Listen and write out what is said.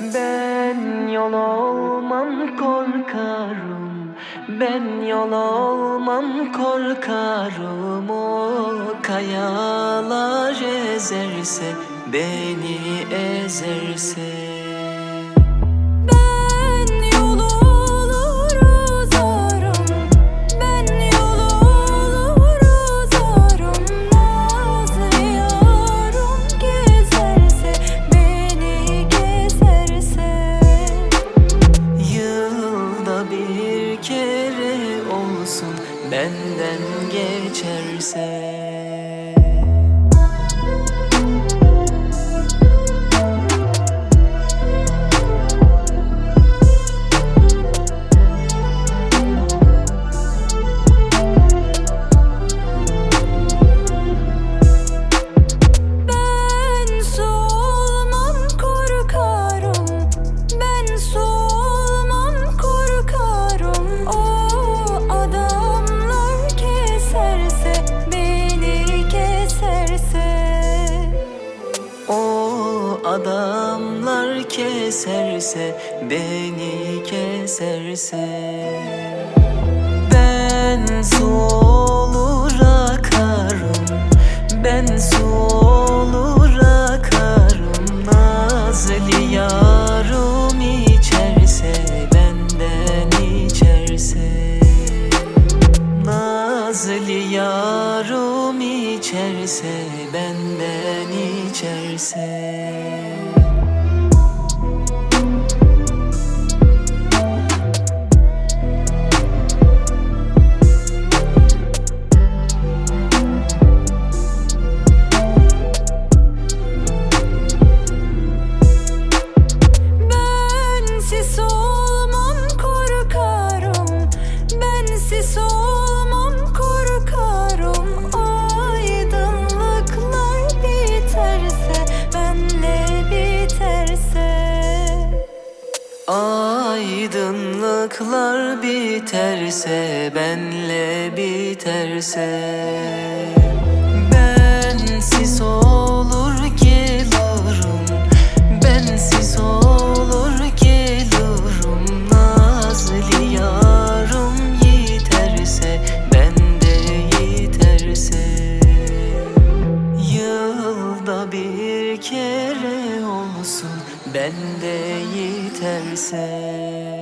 Ben yol olmam korkarım. Ben yol olmam korkarım. O kayalar ezerse Beni ezerse Benden geçerse adamlar keserse Beni keserse. Ben su olur akarım Ben su olur akarım. Nazlı yarım içerse Benden içerse. Nazlı yarım içerse Benden içerse Olmam korkarım. Aydınlıklar biterse Benle biterse. Aydınlıklar biterse benle biterse bende yeterse